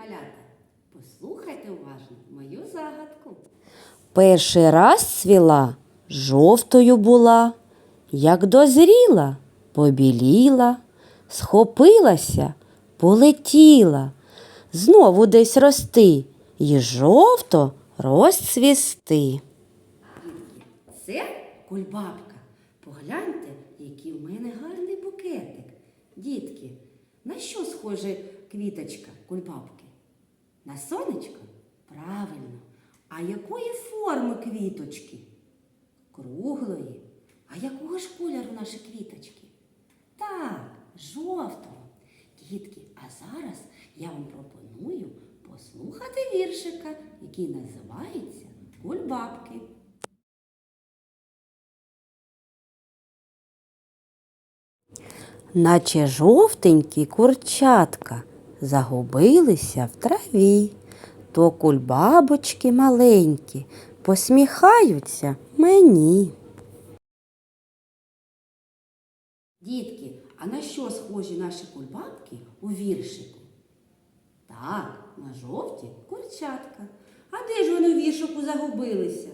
малята, послухайте уважно мою загадку. Перший раз цвіла, жовтою була, як дозріла, побіліла, схопилася, полетіла, знову десь рости і жовто розцвісти. Це кульбабка. Погляньте, який у мене гарний букетик. Дітки, на що схожа квіточка кульбабки? На сонечко? Правильно. А якої форми квіточки? Круглої. А якого ж кольору наші квіточки? Так, жовтого. Дітки, а зараз я вам пропоную послухати віршика, який називається Кульбабки. Наче жовтенькі курчатка загубилися в траві, то кульбабочки маленькі посміхаються мені. Дітки, а на що схожі наші кульбабки у віршику? Так, на жовті курчатка. А де ж вони у віршику загубилися?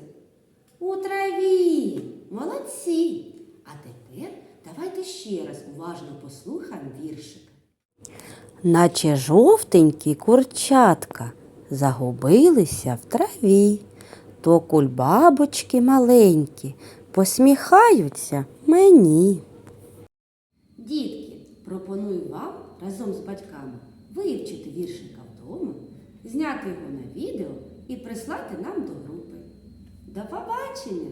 У траві. Молодці. А тепер давайте ще раз уважно послухаємо віршик. Наче жовтенькі курчатка загубилися в траві, то кульбабочки маленькі посміхаються мені. Дітки, пропоную вам разом з батьками вивчити віршика вдома, зняти його на відео і прислати нам до групи. До побачення!